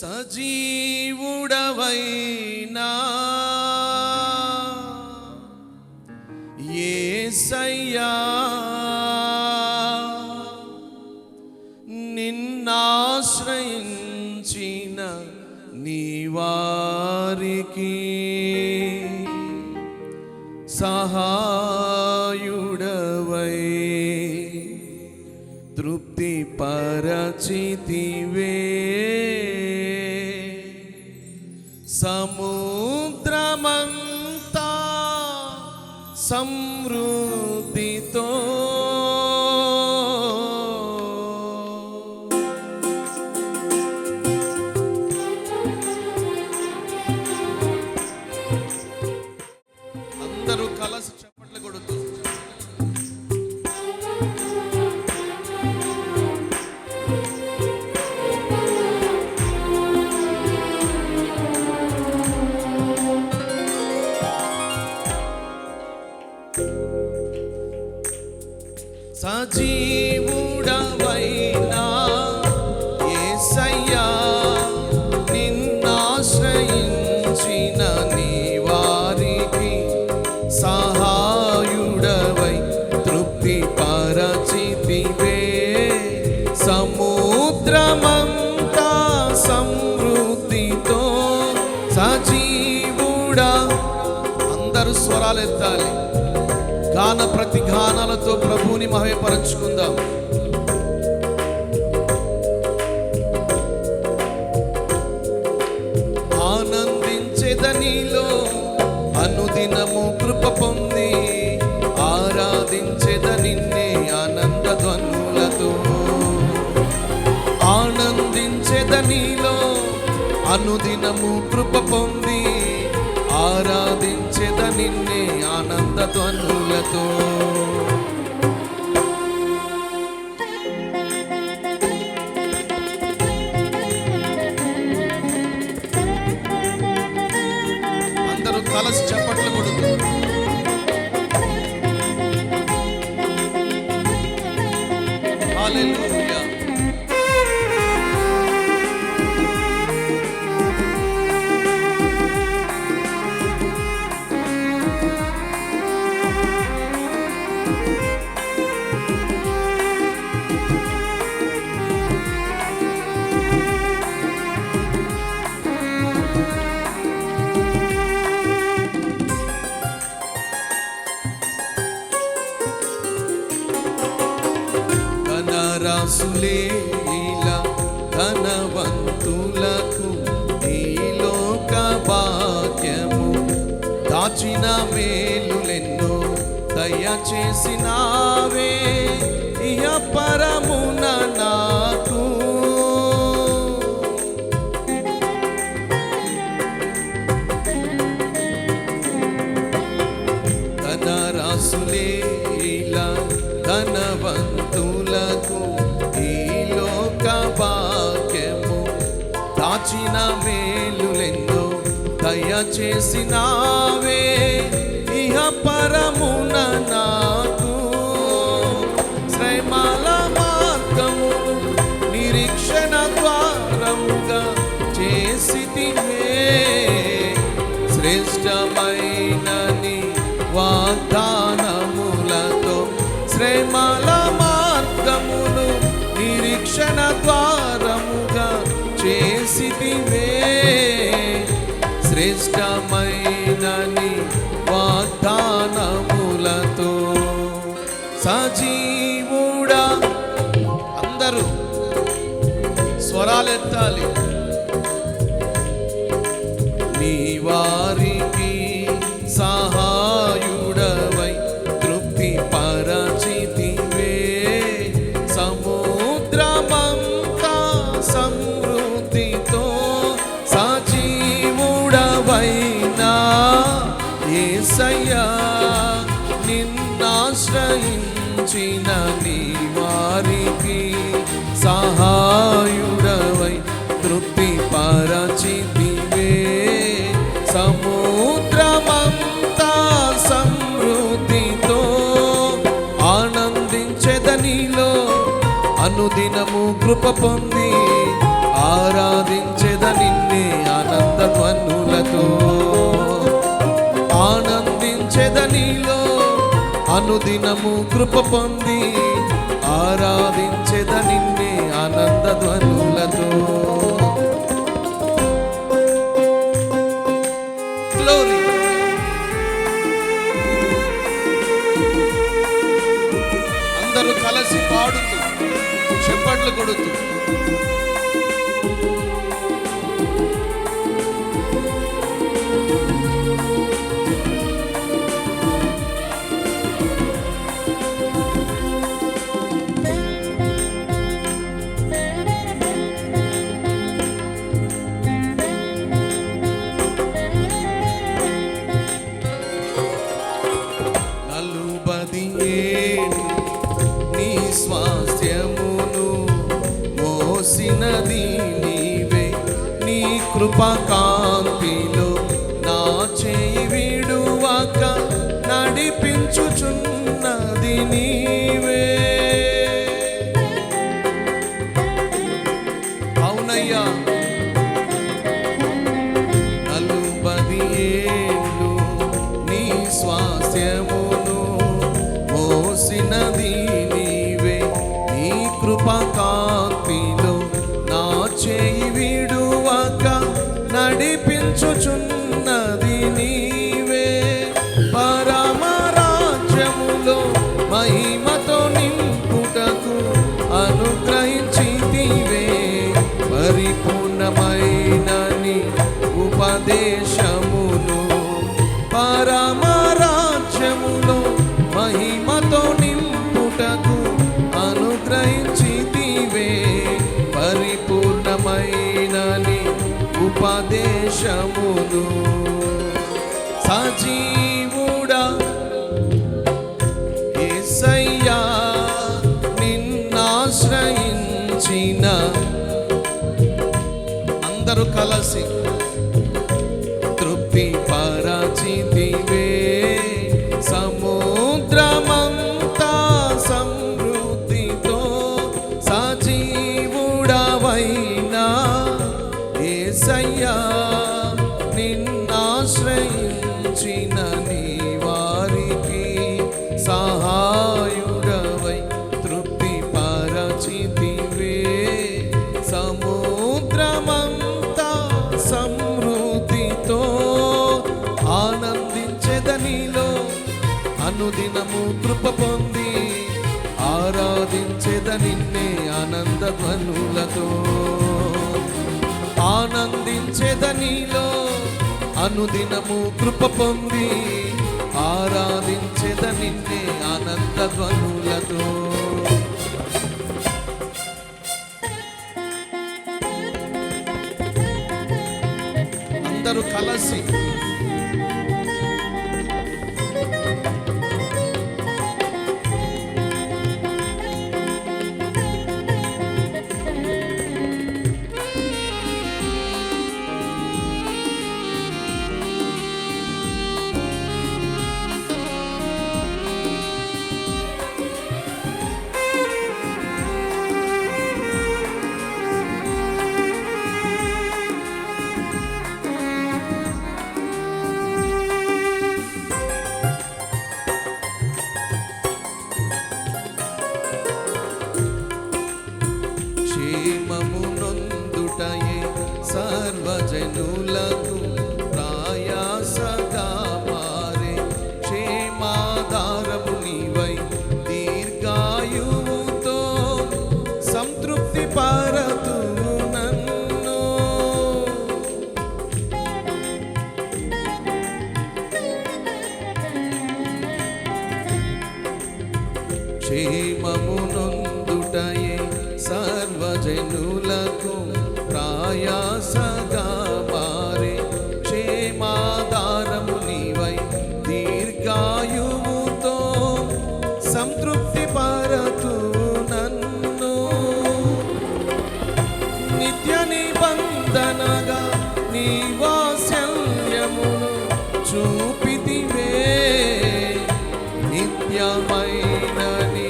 సజీవుడవైనా. ఏసయ్యా నిన్నాశ్రయించిన నీవారికి సహాయుడవై. తృప్తి పరచితివే సముద్రమంతా సమృద్ధితో పరచితివే సముద్రమంతా సమృద్ధితో సజీవుడా. అందరూ స్వరాలు ఎత్తాలి. గాన ప్రతి గానాలతో ప్రభువుని మహేపరచుకుందాం ఆనందించేదనిలో అనుదినము కృప పొంది అనుదినము కృప పొంది ఆరాధించేద నిన్నే ఆనంద ధ్వనులతో ధనరాసులే ఇలా ధనవంతులకు నీలోక వాక్యము దాచిన మేలులెన్నో దయచేసినావే. ఇయ పరమున నాకు ధనరాసులే ఇలా ధనవంతు చేసినావే. శ్రేష్టమైనని వాగ్దానములతో సజీవుడా. అందరూ స్వరాలెత్తాలి. అనుదినము కృప పొంది ఆరాధించెద నిన్నే ఆనంద పన్నులతో ఆనందించెద నీలో అనుదినము కృప పొంది ఆరాధించెద నిన్నే ఆనంద ధ్వను మోసినది నీవే నీ కృపకాంతిలో నా చేయి విడువాక నడిపించుచున్నది నీవే. అవునయ్యా. నలుబది ఏళ్ళు నీ స్వాస్యమును మోసినది నడిపించుచున్నది కలసి తృప్తి పరచితివే సముద్రమంతా సమృద్ధితో సజీవుడవైనా ఏసయ్యా. కృప పొంది ఆరాధించెద నిన్నే ఆనంద ధ్వనులతో. ఆనందించెద నీలో అనుదినము కృప పొంది ఆరాధించెద నిన్నే ఆనంద ధ్వనులతో. అందరూ కలసి సర్వజనులకు ప్రయాసగా మారే క్షేమాధారము నీవై దీర్ఘాయువుతో సంతృప్తి పరతు నన్ను. క్షేమము నొందుటయే సర్వజనులకు ప్రయాసగా చూపితివే. నిత్యమైనని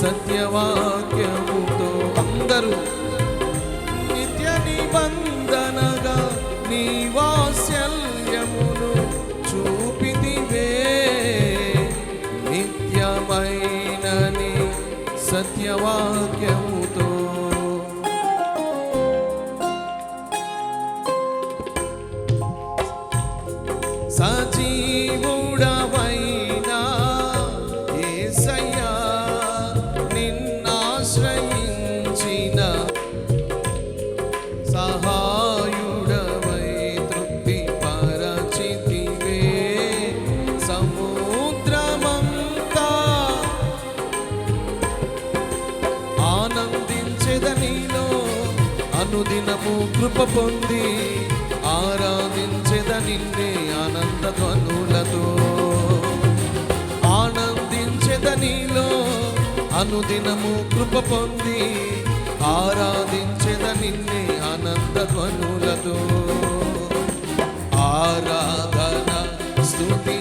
సత్యవాక్యముతో అందరూ నిత్య నిబంధనగా నీ వాత్సల్యమును చూపితివే. నిత్యమైనని సత్యవాక్యముతో నీవు కృప పొంది ఆరాధించేద నిన్నే ఆనంద ధ్వనులతో ఆనందించేద నీలో అనుదినము కృప పొంది ఆరాధించేద నిన్నే ఆనంద ధ్వనులతో ఆరాధన స్థుతి